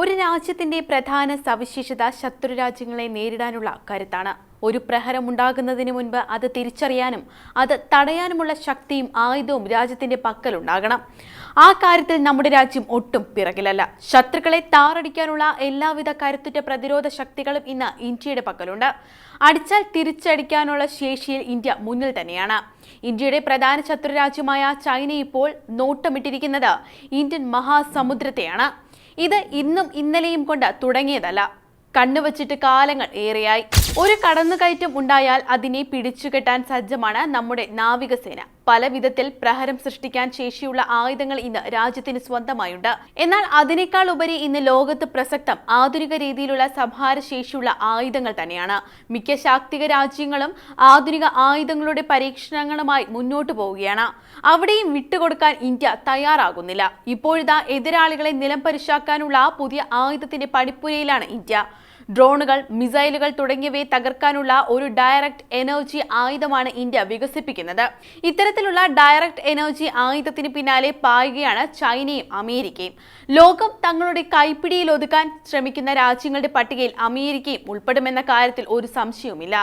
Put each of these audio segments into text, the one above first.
ഒരു രാജ്യത്തിന്റെ പ്രധാന സവിശേഷത ശത്രു രാജ്യങ്ങളെ നേരിടാനുള്ള കരുത്താണ്. ഒരു പ്രഹരമുണ്ടാകുന്നതിന് മുൻപ് അത് തിരിച്ചറിയാനും അത് തടയാനുമുള്ള ശക്തിയും ആയുധവും രാജ്യത്തിന്റെ പക്കലുണ്ടാകണം ആ കാര്യത്തിൽ നമ്മുടെ രാജ്യം ഒട്ടും പിറകിലല്ല. ശത്രുക്കളെ താറടിക്കാനുള്ള എല്ലാവിധ കരുത്തുറ്റ പ്രതിരോധ ശക്തികളും ഇന്ന് ഇന്ത്യയുടെ പക്കലുണ്ട്. അടിച്ചാൽ തിരിച്ചടിക്കാനുള്ള ശേഷിയിൽ ഇന്ത്യ മുന്നിൽ തന്നെയാണ്. ഇന്ത്യയുടെ പ്രധാന ശത്രു രാജ്യമായ ചൈന ഇപ്പോൾ നോട്ടമിട്ടിരിക്കുന്നത് ഇന്ത്യൻ മഹാസമുദ്രത്തെയാണ്. ഇത് ഇന്നും ഇന്നലെയും കൊണ്ട് തുടങ്ങിയതല്ല. കണ്ണുവച്ചിട്ട് കാലങ്ങൾ ഏറെയായി. ഒരു കടന്നുകയറ്റം ഉണ്ടായാൽ അതിനെ പിടിച്ചുകെട്ടാൻ സജ്ജമാണ് നമ്മുടെ നാവികസേന. പല വിധത്തിൽ പ്രഹരം സൃഷ്ടിക്കാൻ ശേഷിയുള്ള ആയുധങ്ങൾ ഇന്ന് രാജ്യത്തിന് സ്വന്തമായുണ്ട്. എന്നാൽ അതിനേക്കാൾ ഉപരി ഇന്ന് ലോകത്ത് പ്രസക്തം ആധുനിക രീതിയിലുള്ള സംഹാര ശേഷിയുള്ള ആയുധങ്ങൾ തന്നെയാണ്. മിക്ക ശാക്തിക രാജ്യങ്ങളും ആധുനിക ആയുധങ്ങളുടെ പരീക്ഷണങ്ങളുമായി മുന്നോട്ടു പോവുകയാണ്. അവിടെയും വിട്ടുകൊടുക്കാൻ ഇന്ത്യ തയ്യാറാകുന്നില്ല. ഇപ്പോഴിതാ എതിരാളികളെ നിലം പരിശാക്കാനുള്ള പുതിയ ആയുധത്തിന്റെ പടിപ്പുരയിലാണ് ഇന്ത്യ. ഡ്രോണുകൾ മിസൈലുകൾ തുടങ്ങിയവയെ തകർക്കാനുള്ള ഒരു ഡയറക്ട് എനർജി ആയുധമാണ് ഇന്ത്യ വികസിപ്പിക്കുന്നത്. ഇത്തരത്തിലുള്ള ഡയറക്ട് എനർജി ആയുധത്തിന് പിന്നാലെ പായുകയാണ് ചൈനയും അമേരിക്കയും. ലോകം തങ്ങളുടെ കൈപ്പിടിയിൽ ഒതുക്കാൻ ശ്രമിക്കുന്ന രാജ്യങ്ങളുടെ പട്ടികയിൽ അമേരിക്കയും ഉൾപ്പെടുമെന്ന കാര്യത്തിൽ ഒരു സംശയവുമില്ല.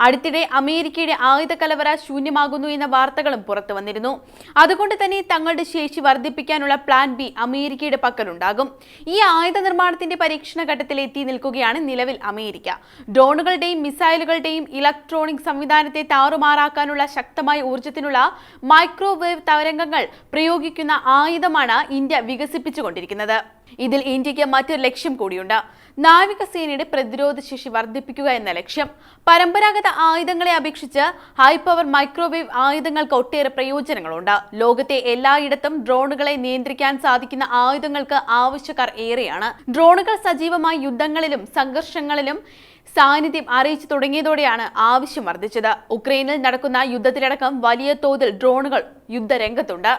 അടുത്തിടെ അമേരിക്കയുടെ ആയുധ കലവറ ശൂന്യമാകുന്നു എന്ന വാർത്തകളും പുറത്തു വന്നിരുന്നു. അതുകൊണ്ട് തന്നെ തങ്ങളുടെ ശേഷി വർദ്ധിപ്പിക്കാനുള്ള പ്ലാൻ ബി അമേരിക്കയുടെ പക്കലുണ്ടാകും. ഈ ആയുധ നിർമ്മാണത്തിന്റെ പരീക്ഷണ ഘട്ടത്തിൽ എത്തി നിൽക്കുകയാണ് നിലവിൽ അമേരിക്ക. ഡ്രോണുകളുടെയും മിസൈലുകളുടെയും ഇലക്ട്രോണിക് സംവിധാനത്തെ താറുമാറാക്കാനുള്ള ശക്തമായ ഊർജത്തിനുള്ള മൈക്രോവേവ് തരംഗങ്ങൾ പ്രയോഗിക്കുന്ന ആയുധമാണ് ഇന്ത്യ വികസിപ്പിച്ചുകൊണ്ടിരിക്കുന്നത്. ഇതിൽ ഇന്ത്യയ്ക്ക് മറ്റൊരു ലക്ഷ്യം കൂടിയുണ്ട്. നാവികസേനയുടെ പ്രതിരോധ ശേഷി വർദ്ധിപ്പിക്കുക എന്ന ലക്ഷ്യം. പരമ്പരാഗത ആയുധങ്ങളെ അപേക്ഷിച്ച് ഹൈ പവർ മൈക്രോവേവ് ആയുധങ്ങൾക്ക് ഒട്ടേറെ പ്രയോജനങ്ങളുണ്ട്. ലോകത്തെ എല്ലായിടത്തും ഡ്രോണുകളെ നിയന്ത്രിക്കാൻ സാധിക്കുന്ന ആയുധങ്ങൾക്ക് ആവശ്യക്കാർ ഏറെയാണ്. ഡ്രോണുകൾ സജീവമായി യുദ്ധങ്ങളിലും സംഘർഷങ്ങളിലും സാന്നിധ്യം അറിയിച്ചു തുടങ്ങിയതോടെയാണ് ആവശ്യം വർദ്ധിച്ചത്. ഉക്രൈനിൽ നടക്കുന്ന യുദ്ധത്തിലടക്കം വലിയ തോതിൽ ഡ്രോണുകൾ യുദ്ധരംഗത്തുണ്ട്.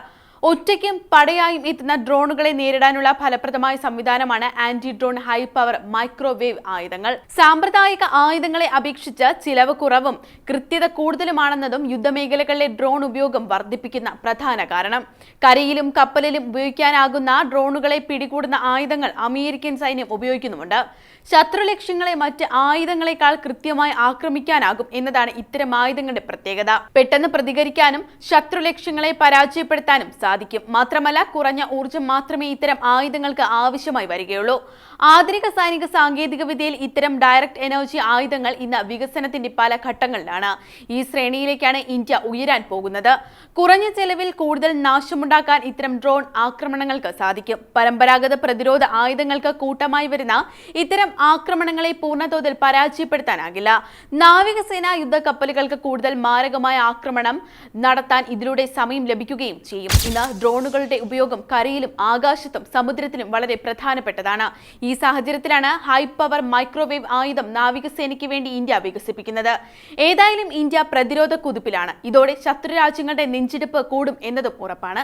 ഒറ്റയ്ക്കും പടയായും എത്തുന്ന ഡ്രോണുകളെ നേരിടാനുള്ള ഫലപ്രദമായ സംവിധാനമാണ് anti drone high power microwave ആയുധങ്ങൾ. സാമ്പ്രദായിക ആയുധങ്ങളെ അപേക്ഷിച്ച് ചിലവ് കുറവും കൃത്യത കൂടുതലുമാണെന്നതും യുദ്ധമേഖലകളിലെ ഡ്രോൺ ഉപയോഗം വർദ്ധിപ്പിക്കുന്ന പ്രധാന കാരണം. കരയിലും കപ്പലിലും ഉപയോഗിക്കാനാകുന്ന ഡ്രോണുകളെ പിടികൂടുന്ന ആയുധങ്ങൾ അമേരിക്കൻ സൈന്യം ഉപയോഗിക്കുന്നുമുണ്ട്. ശത്രു ലക്ഷ്യങ്ങളെ മറ്റ് ആയുധങ്ങളെക്കാൾ കൃത്യമായി ആക്രമിക്കാനാകും എന്നതാണ് ഇത്തരം ആയുധങ്ങളുടെ പ്രത്യേകത. പെട്ടെന്ന് പ്രതികരിക്കാനും ശത്രു ലക്ഷ്യങ്ങളെ പരാജയപ്പെടുത്താനും സാധിക്കും. മാത്രമല്ല കുറഞ്ഞ ഊർജം മാത്രമേ ഇത്തരം ആയുധങ്ങൾക്ക് ആവശ്യമായി വരികയുള്ളൂ. ആധുനിക സൈനിക സാങ്കേതിക വിദ്യയിൽ ഇത്തരം ഡയറക്ട് എനർജി ആയുധങ്ങൾ ഇന്ന് വികസനത്തിന്റെ പല ഘട്ടങ്ങളിലാണ്. ഈ ശ്രേണിയിലേക്കാണ് ഇന്ത്യ ഉയരാൻ പോകുന്നത്. കുറഞ്ഞ ചെലവിൽ കൂടുതൽ നാശമുണ്ടാക്കാൻ ഇത്തരം ഡ്രോൺ ആക്രമണങ്ങൾക്ക് സാധിക്കും. പരമ്പരാഗത പ്രതിരോധ ആയുധങ്ങൾക്ക് കൂട്ടമായി വരുന്ന ഇത്തരം ആക്രമണങ്ങളെ പൂർണതോതിൽ പരാജയപ്പെടുത്താനാകില്ല. നാവികസേന യുദ്ധക്കപ്പലുകൾക്ക് കൂടുതൽ മാരകമായ ആക്രമണം നടത്താൻ ഇതിലൂടെ സമയം ലഭിക്കുകയും ചെയ്യും. ഇന്ന് ഡ്രോണുകളുടെ ഉപയോഗം കരയിലും ആകാശത്തും സമുദ്രത്തിലും വളരെ പ്രധാനപ്പെട്ടതാണ്. ഈ സാഹചര്യത്തിലാണ് ഹൈ പവർ മൈക്രോവേവ് ആയുധം നാവികസേനയ്ക്ക് വേണ്ടി ഇന്ത്യ വികസിപ്പിക്കുന്നത്. ഏതായാലും ഇന്ത്യ പ്രതിരോധ കുതിപ്പിലാണ് ഇതോടെ ശത്രു രാജ്യങ്ങളുടെ നെഞ്ചിടിപ്പ് കൂടും എന്നതും ഉറപ്പാണ്.